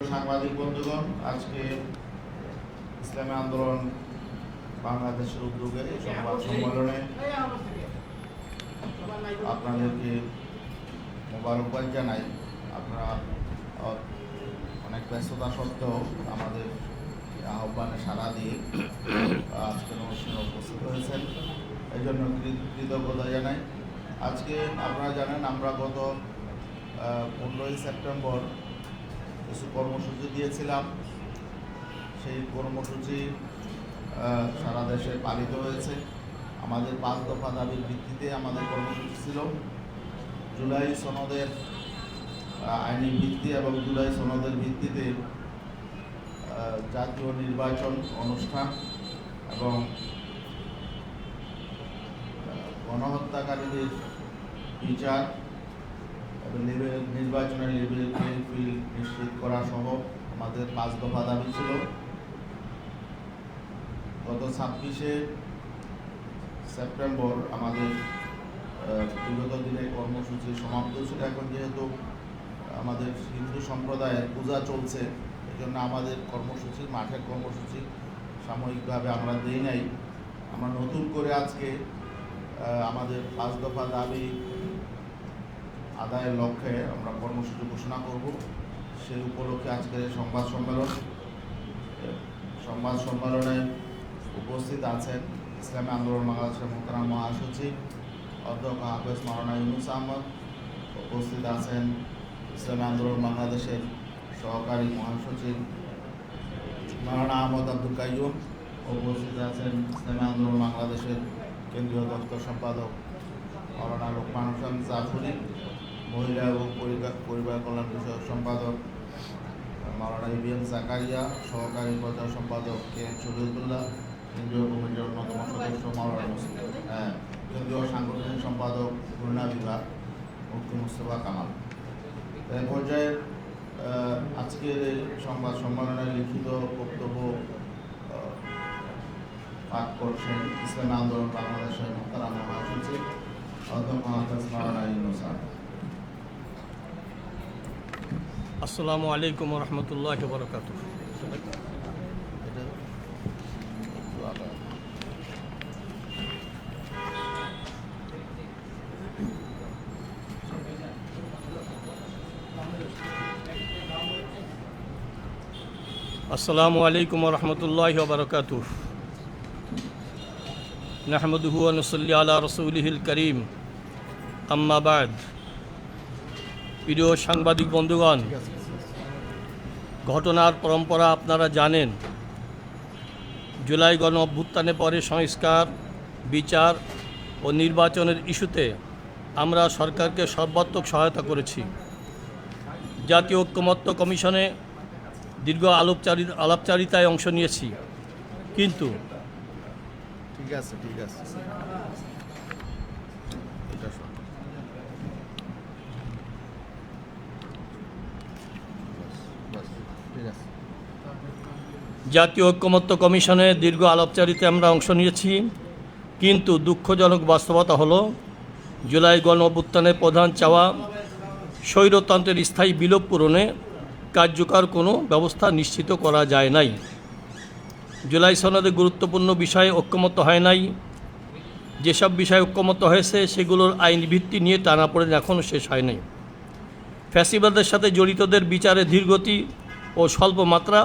সাংবাদিক বন্ধুগণ, আজকে ইসলামী আন্দোলন বাংলাদেশের উদ্যোগে এই সংবাদ সম্মেলনে আপনাদেরকে মোবারকবাদ জানাই। আপনারা অনেক ব্যস্ততা সত্ত্বেও আমাদের আহ্বানে সাড়া দিয়ে আজকের অনুষ্ঠানে উপস্থিত হয়েছেন। এই জন্য কৃতজ্ঞতা জানাই। আজকে আপনারা জানেন, আমরা গত পনেরোই সেপ্টেম্বর কিছু কর্মসূচি দিয়েছিলাম। সেই কর্মসূচি সারা দেশে পালিত হয়েছে। আমাদের পাঁচ দফা দাবির ভিত্তিতে আমাদের কর্মসূচি ছিল। জুলাই সনদের আইনি ভিত্তি এবং জুলাই সনদের ভিত্তিতে জাতীয় নির্বাচন অনুষ্ঠান এবং গণহত্যাকারীদের বিচার নির্বাচনের লেভেল ফিল্ড নিশ্চিত করা সহ আমাদের পাঁচ দফা দাবি ছিল। গত ছাব্বিশে সেপ্টেম্বর আমাদের বিগত দিনে কর্মসূচি সমাপ্ত ছিল। এখন যেহেতু আমাদের হিন্দু সম্প্রদায়ের পূজা চলছে এই জন্য আমাদের কর্মসূচি, মাঠের কর্মসূচি সাময়িকভাবে আমরা দিই নাই। আমরা নতুন করে আজকে আমাদের পাঁচ দফা দাবি আদায়ের লক্ষ্যে আমরা কর্মসূচি ঘোষণা করব। সেই উপলক্ষে আজকের সংবাদ সম্মেলন সংবাদ সম্মেলনে উপস্থিত আছেন ইসলামী আন্দোলন বাংলাদেশের মোহতারাম মহাসচিব, অধ্যক্ষ হাফেজ মারানা ইউনুস আহমদ, উপস্থিত আছেন ইসলামী আন্দোলন বাংলাদেশের সহকারী মহাসচিব মারানা আহমদ আব্দুল কাইয়ুম, উপস্থিত আছেন ইসলামী আন্দোলন বাংলাদেশের কেন্দ্রীয় দপ্তর সম্পাদক মাওলানা লোকমান হোসেন জাফরি মহিলা এবং পরিবার- পরিবার কল্যাণ বিষয়ক সম্পাদক মাওলানা ইবিএম জাকারিয়া সহকারী প্রচার সম্পাদক কে এম শহীদুল্লাহ কেন্দ্রীয় কমিটির অন্যতম সদস্য মাওলানা মুসলিম হ্যাঁ, কেন্দ্রীয় সাংগঠনিক সম্পাদক খুলনা বিভাগ মুফতি মুস্তফা কামাল। এই পর্যায়ে আজকের এই সংবাদ সম্মেলনে লিখিত বক্তব্য পাঠ করছেন ইসলামী আন্দোলন বাংলাদেশের মোহতারাম মহাসচিব অধ্যক্ষ হাফেজ মাওলানা ইউনুস আসসালামু আলাইকুম রহমতুল্লাহ বরকাত এটা একটু আলাদা। আসসালামু আলাইকুম রহমতুল্লাহ বরকাত নাহমদুহু নসল্লি আলা রসুলহিল করিম আম্মাবাদ প্রিয় সাংবাদিক বন্ধুগণ, ঘটনার পরম্পরা আপনারা জানেন। জুলাই গণ অভ্যুত্থানে পরে সংস্কার, বিচার ও নির্বাচনের ইস্যুতে আমরা সরকারকে সর্বাত্মক সহায়তা করেছি। জাতীয় ঐক্যমত্য কমিশনে দীর্ঘ আলোপচারি, আলাপচারিতায় অংশ নিয়েছি। কিন্তু ঠিক আছে ঠিক আছে এটা শোন। বাস, বাস, ঠিক আছে জাতীয় ঐক্যমত্য কমিশনে দীর্ঘ আলাপচারিতায় আমরা অংশ নিয়েছি, কিন্তু দুঃখজনক বাস্তবতা হলো, জুলাই গণ অভ্যুত্থানের প্রধান চাওয়া স্বৈরতন্ত্রের স্থায়ী বিলোপ পূরণে কার্যকর কোনো ব্যবস্থা নিশ্চিত করা যায় নাই। জুলাই সনদে গুরুত্বপূর্ণ বিষয়ে ঐক্যমত্য হয় নাই। যেসব বিষয়ে ঐক্যমত্য হয়েছে, সেগুলোর আইন ভিত্তি নিয়ে টানাপোড়েন এখনও শেষ হয় নাই। ফ্যাসিবাদের সাথে জড়িতদের বিচারে ধীরগতি ও স্বল্প মাত্রা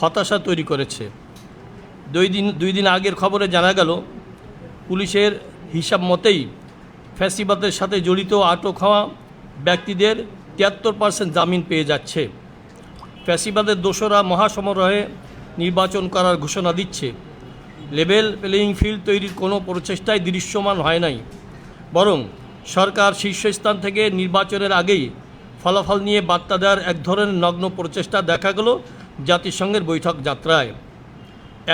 হতাশা তৈরি করেছে। দুই দিন দুই দিন আগের খবরে জানা গেল, পুলিশের হিসাব মতেই ফ্যাসিবাদের সাথে জড়িত আটক হওয়া ব্যক্তিদের তিয়াত্তর পার্সেন্ট জামিন পেয়ে যাচ্ছে। ফ্যাসিবাদের দোসরা মহাসমারোহে নির্বাচন করার ঘোষণা দিচ্ছে। লেভেল প্লেয়িং ফিল্ড তৈরির কোনো প্রচেষ্টাই দৃশ্যমান হয় নাই। বরং সরকার শীর্ষস্থান থেকে নির্বাচনের আগেই ফলাফল নিয়ে বার্তা দেওয়ার এক ধরনের নগ্ন প্রচেষ্টা দেখা গেল জাতিসংঘের বৈঠক যাত্রায়।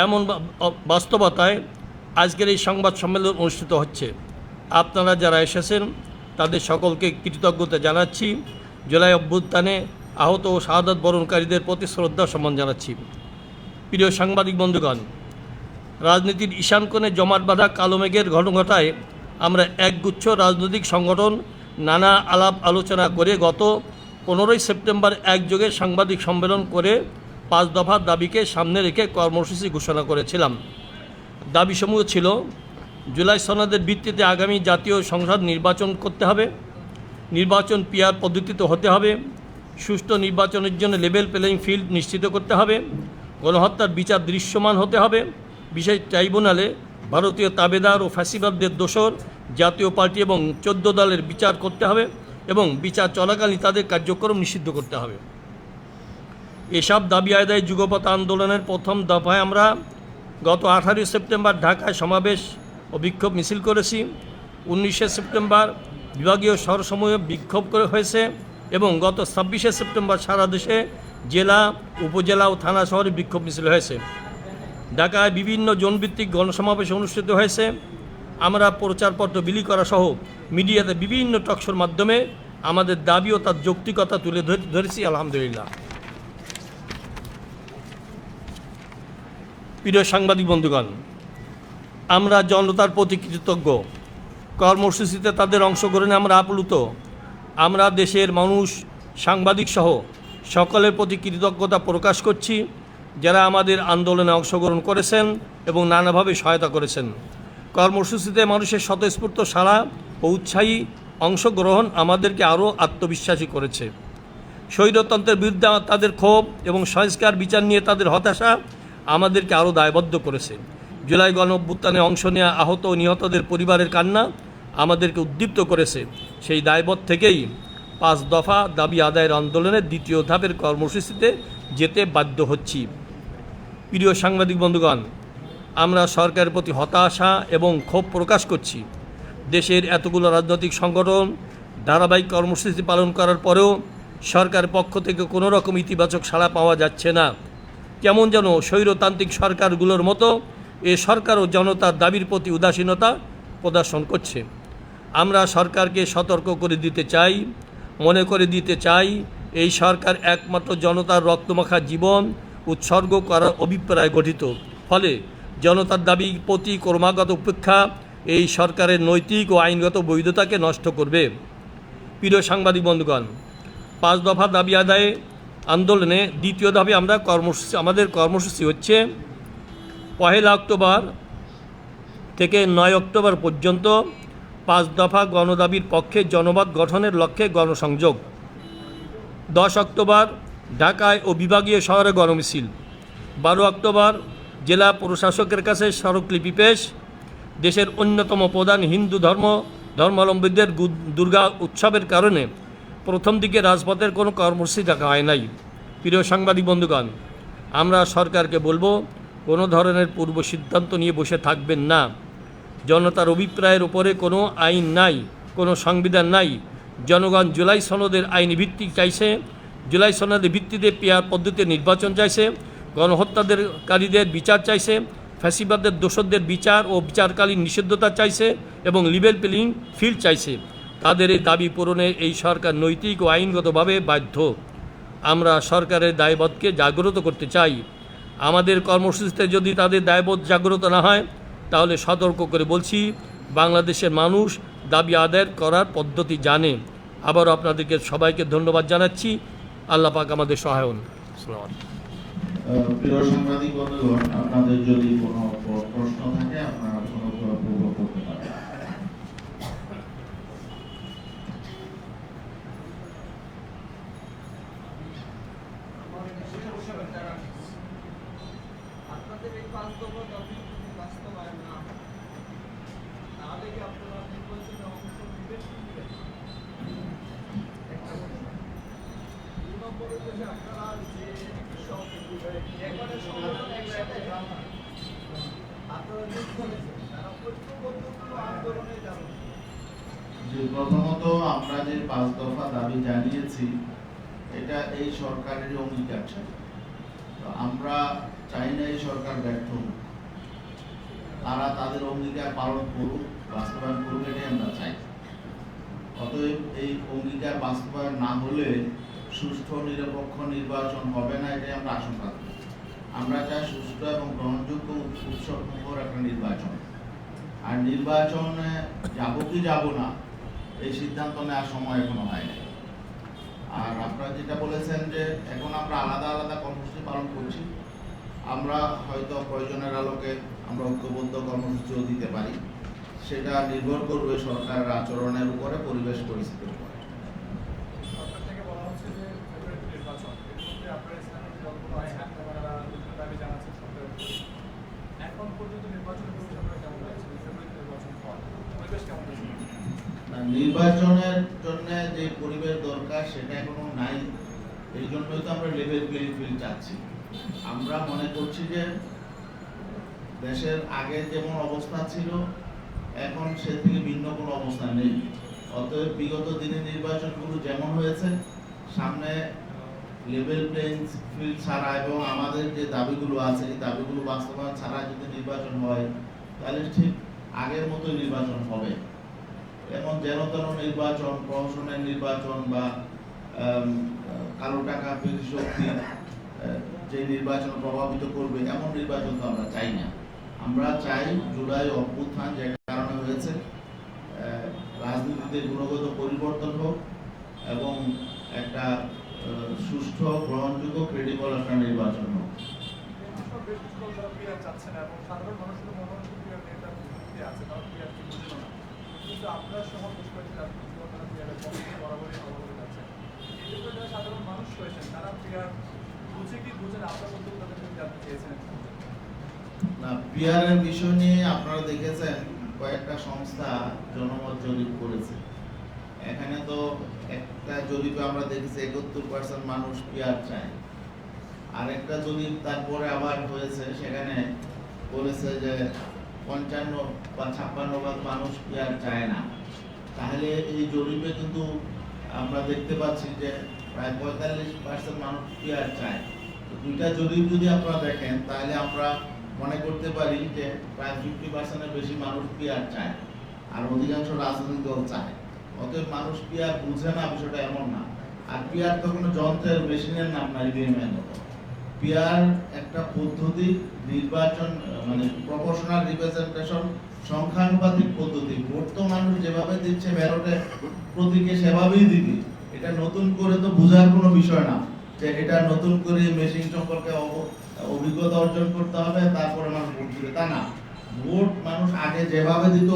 এমন বাস্তবতায় আজকের এই সংবাদ সম্মেলন অনুষ্ঠিত হচ্ছে। আপনারা যারা এসেছেন, তাদের সকলকে কৃতজ্ঞতা জানাচ্ছি। জুলাই অভ্যুত্থানে আহত ও শাহাদত বরণকারীদের প্রতি শ্রদ্ধা সম্মান জানাচ্ছি। প্রিয় সাংবাদিক বন্ধুগণ, রাজনীতির ঈশান কোণে জমাট বাঁধা কালো মেঘের ঘটনাটায় আমরা একগুচ্ছ রাজনৈতিক সংগঠন নানা আলাপ আলোচনা করে গত পনেরোই সেপ্টেম্বর একযোগে সাংবাদিক সম্মেলন করে পাঁচ দফার দাবিকে সামনে রেখে কর্মসূচি ঘোষণা করেছিলাম। দাবিসমূহ ছিল, জুলাই সনদের ভিত্তিতে আগামী জাতীয় সংসদ নির্বাচন করতে হবে, নির্বাচন পিয়ার পদ্ধতিতে হতে হবে, সুষ্ঠু নির্বাচনের জন্য লেভেল প্লেয়িং ফিল্ড নিশ্চিত করতে হবে, গণহত্যার বিচার দৃশ্যমান হতে হবে, বিশেষ ট্রাইব্যুনালে ভারতীয় তাবেদার ও ফ্যাসিবাদদের দোষর জাতীয় পার্টি এবং চোদ্দ দলের বিচার করতে হবে এবং বিচার চলাকালীন তাদের কার্যক্রম নিষিদ্ধ করতে হবে। এসব দাবি আদায় যুগপথ আন্দোলনের প্রথম দফায় আমরা গত আঠারোই সেপ্টেম্বর ঢাকায় সমাবেশ ও বিক্ষোভ মিছিল করেছি। উনিশে সেপ্টেম্বর বিভাগীয় শহরসমূহে বিক্ষোভ করে হয়েছে এবং গত ছাব্বিশে সেপ্টেম্বর সারা দেশে জেলা, উপজেলা ও থানা শহরে বিক্ষোভ মিছিল হয়েছে। ঢাকায় বিভিন্ন জনভিত্তিক গণসমাবেশ অনুষ্ঠিত হয়েছে। আমরা প্রচারপত্র বিলি করা সহ মিডিয়াতে বিভিন্ন টকশোর মাধ্যমে আমাদের দাবি ও তার যৌক্তিকতা তুলে ধরে- ধরেছি, আলহামদুলিল্লাহ। প্রিয় সাংবাদিক বন্ধুগণ, আমরা জনতার প্রতি কৃতজ্ঞ। কর্মসূচিতে তাদের অংশগ্রহণে আমরা আপ্লুত। আমরা দেশের মানুষ, সাংবাদিক সহ সকলের প্রতি কৃতজ্ঞতা প্রকাশ করছি, যারা আমাদের আন্দোলনে অংশগ্রহণ করেছেন এবং নানাভাবে সহায়তা করেছেন। কর্মসূচিতে মানুষের স্বতঃস্ফূর্ত সাড়া ও উৎসাহী অংশগ্রহণ আমাদেরকে আরও আত্মবিশ্বাসী করেছে। স্বৈরতন্ত্রের বিরুদ্ধে তাদের ক্ষোভ এবং সংস্কার বিচার নিয়ে তাদের হতাশা আমাদেরকে আরও দায়বদ্ধ করেছে। জুলাই গণ অভ্যুত্থানে অংশ নেওয়া আহত ও নিহতদের পরিবারের কান্না আমাদেরকে উদ্দীপ্ত করেছে। সেই দায়বদ্ধ থেকেই পাঁচ দফা দাবি আদায়ের আন্দোলনের দ্বিতীয় ধাপের কর্মসূচিতে যেতে বাধ্য হচ্ছি। প্রিয় সাংবাদিক বন্ধুগণ আমরা সরকারের প্রতি হতাশা এবং ক্ষোভ প্রকাশ করছি। দেশের এতগুলো রাজনৈতিক সংগঠন, ধারাবাহিক কর্মসূচি পালন করার পরেও সরকারের পক্ষ থেকে কোনো রকম ইতিবাচক সাড়া পাওয়া যাচ্ছে না। কেমন যেন স্বৈরতান্ত্রিক সরকারগুলোর মতো এ সরকারও জনতার দাবির প্রতি উদাসীনতা প্রদর্শন করছে। আমরা সরকারকে সতর্ক করে দিতে চাই, মনে করে দিতে চাই, এই সরকার একমাত্র জনতার রক্তমাখা জীবন উৎসর্গ করার অভিপ্রায় গঠিত। ফলে জনতার দাবি, প্রতি ক্রমাগত উপেক্ষা এই সরকারের নৈতিক ও আইনগত বৈধতাকে নষ্ট করবে। প্রিয় সাংবাদিক বন্ধুগণ, পাঁচ দফা দাবি আদায়ে আন্দোলনে দ্বিতীয় ধাপে আমরা কর্মসূচি, আমাদের কর্মসূচি হচ্ছে পহেলা অক্টোবর থেকে নয় অক্টোবর পর্যন্ত পাঁচ দফা গণদাবির পক্ষে জনমত গঠনের লক্ষ্যে গণসংযোগ। দশ অক্টোবর ঢাকায় ও বিভাগীয় শহরে গণমিছিল। বারো অক্টোবর জেলা প্রশাসকের কাছে স্মারকলিপি পেশ। দেশের অন্যতম প্রধান হিন্দু ধর্ম, ধর্মাবলম্বীদের দুর্গা উৎসবের কারণে প্রথম দিকে রাজপথের কোনো কর্মসূচি দেখা হয় নাই। প্রিয় সাংবাদিক বন্ধুগণ, আমরা সরকারকে বলব, কোনো ধরনের পূর্ব সিদ্ধান্ত নিয়ে বসে থাকবেন না। জনতার অভিপ্রায়ের উপরে কোনো আইন নাই, কোনো সংবিধান নাই। জনগণ জুলাই সনদের আইনি ভিত্তি চাইছে, জুলাই সনদের ভিত্তিতে পেয়ার পদ্ধতিতে নির্বাচন চাইছে। গণহত্যাদেরকারীদের বিচার চাইছে, ফ্যাসিবাদের দোষরদের বিচার ও বিচারকালীন নিষিদ্ধতা চাইছে এবং লিবেল প্লেইং ফিল্ড চাইছে। তাদের এই দাবি পূরণে এই সরকার নৈতিক ও আইনগতভাবে বাধ্য। আমরা সরকারের দায়বদ্ধকে জাগ্রত করতে চাই। আমাদের কর্মসূচিতে যদি তাদের দায়বোধ জাগ্রত না হয়, তাহলে সতর্ক করে বলছি, বাংলাদেশের মানুষ দাবি আদায় করার পদ্ধতি জানে। আবারও আপনাদেরকে সবাইকে ধন্যবাদ জানাচ্ছি। আল্লাহ পাক আমাদের সহায়ন প্রিয় সাংবাদিক বন্ধুগণ আপনাদের যদি কোনো প্রশ্ন থাকে আপনারা অনুগ্রহপূর্বক করতে পারেন। আপনাদের প্রথমত আমরা যে পাঁচ দফা দাবি জানিয়েছি, এটা এই সরকারের অঙ্গীকার। আমরা চাই না এই সরকার ব্যর্থ হোক। তারা তাদের অঙ্গীকার পালন করুক, বাস্তবায়ন করুক, এটাই আমরা চাই। অতএব এই অঙ্গীকার বাস্তবায়ন না হলে সুষ্ঠু, নিরপেক্ষ নির্বাচন হবে না, এটাই আমরা আশঙ্কা করি। আমরা চাই সুস্থ এবং গ্রহণযোগ্য উৎসব মুখর একটা নির্বাচন। আর নির্বাচনে যাব কি যাব না, এই সিদ্ধান্ত নেওয়ার সময় এখনও হয়নি। আর আপনারা যেটা বলেছেন যে এখন আমরা আলাদা আলাদা কর্মসূচি পালন করছি, আমরা হয়তো প্রয়োজনের আলোকে আমরা ঐক্যবদ্ধ কর্মসূচিও দিতে পারি। সেটা নির্ভর করবে সরকারের আচরণের উপরে, পরিবেশ পরিস্থিতির উপরে সরকার থেকে বলা হচ্ছে যে ফেব্রুয়ারিতে নির্বাচন এর মধ্যে আপনারা ইসলামিক দলগুলো আছে আপনারা বিভিন্ন দাবি জানাচ্ছেন সরকারের প্রতি। এখন পর্যন্ত নির্বাচনের পরিবেশ আপনারা কেমন লাগছে ফেব্রুয়ারিতে নির্বাচন হয় পরিবেশ কেমন লাগছে না, নির্বাচনের জন্য যে পরিবেশ দরকার সেটা এখনও নাই। এই জন্যই তো আমরা লেভেল প্লেইং ফিল্ড চাচ্ছি। আমরা মনে করছি যে দেশের আগে যেমন অবস্থা ছিল, এখন সে থেকে ভিন্ন কোনো অবস্থা নেই। অতএব বিগত দিনে নির্বাচনগুলো যেমন হয়েছে, সামনে লেভেল প্লেইং ফিল্ড ছাড়া এবং আমাদের যে দাবিগুলো আছে, এই দাবিগুলো বাস্তবায়ন ছাড়া যদি নির্বাচন হয়, তাহলে ঠিক আগের মতো নির্বাচন হবে। এমন যেন তেন নির্বাচন, প্রহসনের নির্বাচন বা কালো টাকা শক্তি যে নির্বাচন প্রভাবিত করবে, এমন নির্বাচন তো আমরা চাই না। আমরা চাই জুলাই অভ্যুত্থান যে কারণে হয়েছে রাজনীতিতে গুণগত পরিবর্তন হোক এবং একটা সুষ্ঠু, গ্রহণযোগ্য ক্রেডিবল একটা নির্বাচন হোক। আপনারা সহ বেশ কয়েকটি রাজনৈতিক দল তারা পিয়ারের পক্ষে বরাবরই বরাবরই যাচ্ছে এই ক্ষেত্রে যারা সাধারণ মানুষ কি বুঝে আপনার মধ্যে একটা জরিপ তারপরে আবার হয়েছে, সেখানে বলেছে যে পঞ্চান্ন বা ছাপ্পান্ন ভাগ মানুষ পিয়ার চায় না। তাহলে এই জরিপে কিন্তু আমরা দেখতে পাচ্ছি যে প্রায় পঁয়তাল্লিশ পার্সেন্ট মানুষ পিয়ার চায়? তো দুইটা জরিপ যদি আপনারা দেখেন, তাহলে আমরা মনে করতে পারি যে প্রায় ফিফটি পার্সেন্টের বেশি মানুষ পিয়ার চায়? আর অধিকাংশ রাজনৈতিক দল চায়। অতএব মানুষ পিয়ার বুঝে না, বিষয়টা এমন না। আর পিয়ার তো কোনো যন্ত্রের মেশিনের নাম না ইভিএমের মতো। পিয়ার একটা পদ্ধতি, নির্বাচন মানে প্রপোর্শনাল রিপ্রেজেন্টেশন সংখ্যানুপাতিক পদ্ধতি। ভোট তো মানুষ যেভাবে দিচ্ছে, ব্যালটে প্রতীকে সেভাবেই দিবে। এটা নতুন করে তো বোঝার কোনো বিষয় না যে এটা নতুন করে মেশিন সম্পর্কে অভিজ্ঞতা অর্জন করতে হবে, তারপরে মানুষ ভোট দিবে। তা না। ভোট মানুষ আগে যেভাবে দিত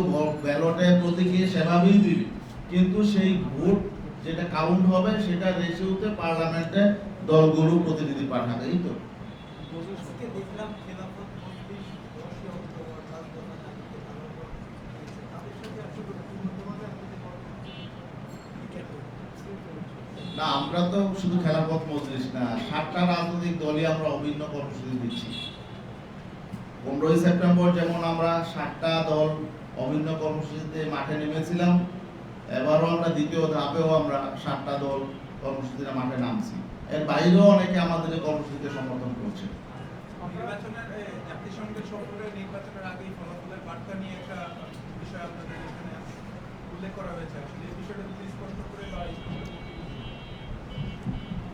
ব্যালটে প্রতীকে সেভাবেই দিবে। কিন্তু সেই ভোট যেটা কাউন্ট হবে, সেটা রেশিওতে পার্লামেন্টে দলগুলো প্রতিনিধি পাঠাবে তো। দেখলাম খেলাফত মজলিস দশই অক্টোবর রাজপথে দাঁড়িয়ে তারা উপর দিয়েছে। তাদের সাথে আসলে পূর্ণতভাবে আপনাদের কর্মসূচি না, আমরা তো শুধু খেলাপথ মজলিস না, সাতটা রাজনৈতিক দলই আমরা অভিন্ন কর্মসূচি দিচ্ছি। পনেরোই সেপ্টেম্বর যেমন আমরা সাতটা দল অভিন্ন কর্মসূচিতে মাঠে নেমেছিলাম, এবারও আমরা দ্বিতীয় ধাপেও আমরা সাতটা দল কর্মসূচিতে মাঠে নামছি। এর বাইরেও অনেকে আমাদের কর্মসূচিতে সমর্থন করছে। নির্বাচনের আগেই ফলাফলের বার্তা নিয়ে একটা বিষয় আপনাদের এখানে উল্লেখ করা হয়েছে আসলে এই বিষয়টা যদি স্পষ্ট করে বা স্পষ্ট করে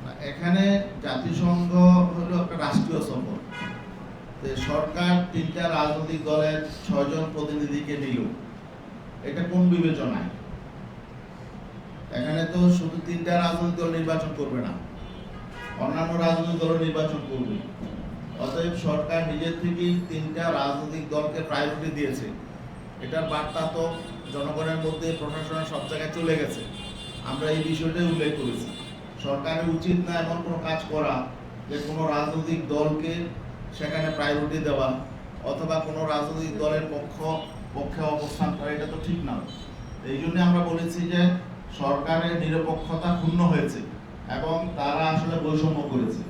না, এখানে জাতিসংঘ হলো একটা রাষ্ট্রীয় সফর। সরকার তিনটা রাজনৈতিক দলের ছয়জন প্রতিনিধিকে নিল। এটা কোন বিবেচনায়? এখানে তো শুধু তিনটা রাজনৈতিক দল নির্বাচন করবে না, অন্যান্য রাজনৈতিক দল নির্বাচন করবে। অতএব সরকার নিজের থেকেই তিনটা রাজনৈতিক দলকে প্রায়োরিটি দিয়েছে। এটার বার্তা তো জনগণের মধ্যে প্রশাসনের সব জায়গায় চলে গেছে। আমরা এই বিষয়টাই উল্লেখ করেছি। সরকারের উচিত না এমন কোনো কাজ করা যে কোনো রাজনৈতিক দলকে সেখানে প্রায়োরিটি দেওয়া অথবা কোনো রাজনৈতিক দলের পক্ষ, পক্ষে অবস্থান করা, এটা তো ঠিক না। এই জন্য আমরা বলেছি যে সরকারের নিরপেক্ষতা ক্ষুণ্ণ হয়েছে এবং তারা আসলে বৈষম্য করেছে।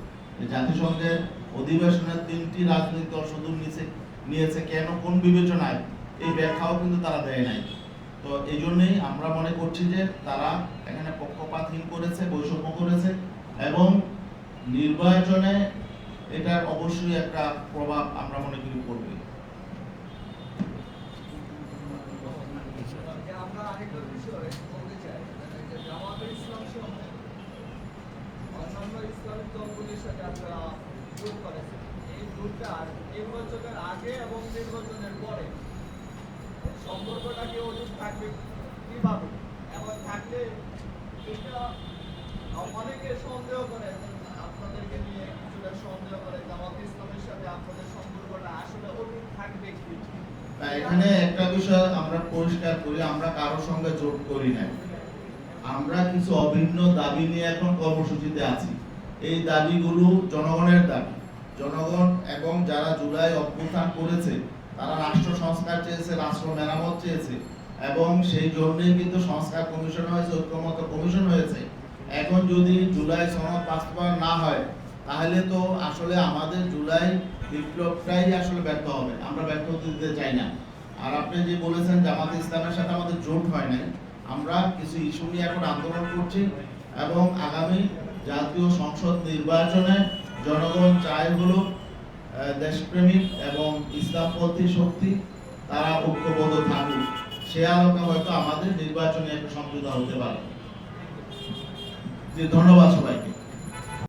জাতিসংঘের অধিবেশনের তিনটি রাজনৈতিক দল শুধু নিচে নিয়েছে কেন? কোন বিবেচনায়? এই ব্যাখ্যাও কিন্তু তারা দেয় নাই। তো এই জন্যই আমরা মনে করছি যে তারা এখানে পক্ষপাতহীন করেছে, বৈষম্য করেছে এবং নির্বাচনে এটার অবশ্যই একটা প্রভাব আমরা মনে করি পড়বে। আমরা বলতে চাই ইসলাম করেছেন এই নির্বাচনের আগে এবং নির্বাচনের পরে এর সম্পর্কটা কি অটুট থাকবে কীভাবে? এবং থাকলে এটা অনেকে সন্দেহ করে আপনাদেরকে নিয়ে কিছুটা সন্দেহ করে জামাত ইসলামের সাথে আপনাদের সম্পর্কটা আসলে অটুট থাকবে কি? এখানে একটা বিষয় আমরা পরিষ্কার করি, আমরা কারোর সঙ্গে জোট করি নাই আমরা কিছু অভিন্ন দাবি নিয়ে এখন কর্মসূচিতে আছি। এই দাবিগুলো জনগণের দাবি। জনগণ এবং যারা জুলাই অভ্যুত্থান করেছে তারা রাষ্ট্র সংস্কার চেয়েছে, রাষ্ট্র মেরামত চেয়েছে, এবং সেই জন্যই কিন্তু সংস্কার কমিশন হয়েছে, ঐক্যমত কমিশন হয়েছে। এখন যদি জুলাই সনদ বাস্তবায়ন না হয়, তাহলে তো আসলে আমাদের জুলাই বিপ্লবটাই আসলে ব্যর্থ হবে। আমরা ব্যর্থ হতে দিতে চাই না। আর আপনি যে বলেছেন জামাত ইসলামের সাথে আমাদের জোট হয় নাই, আমরা কিছু ইস্যু নিয়ে এখন আন্দোলন করছি এবং আগামী জাতীয় সংসদ নির্বাচনে জনগণ চায় হলো দেশপ্রেমিক এবং ইসলামপন্থী শক্তি, তারা ঐক্যবদ্ধ থাকুক। সে আলোকে হয়তো আমাদের নির্বাচনে একটা সমঝোতা হতে পারে। ধন্যবাদ সবাইকে।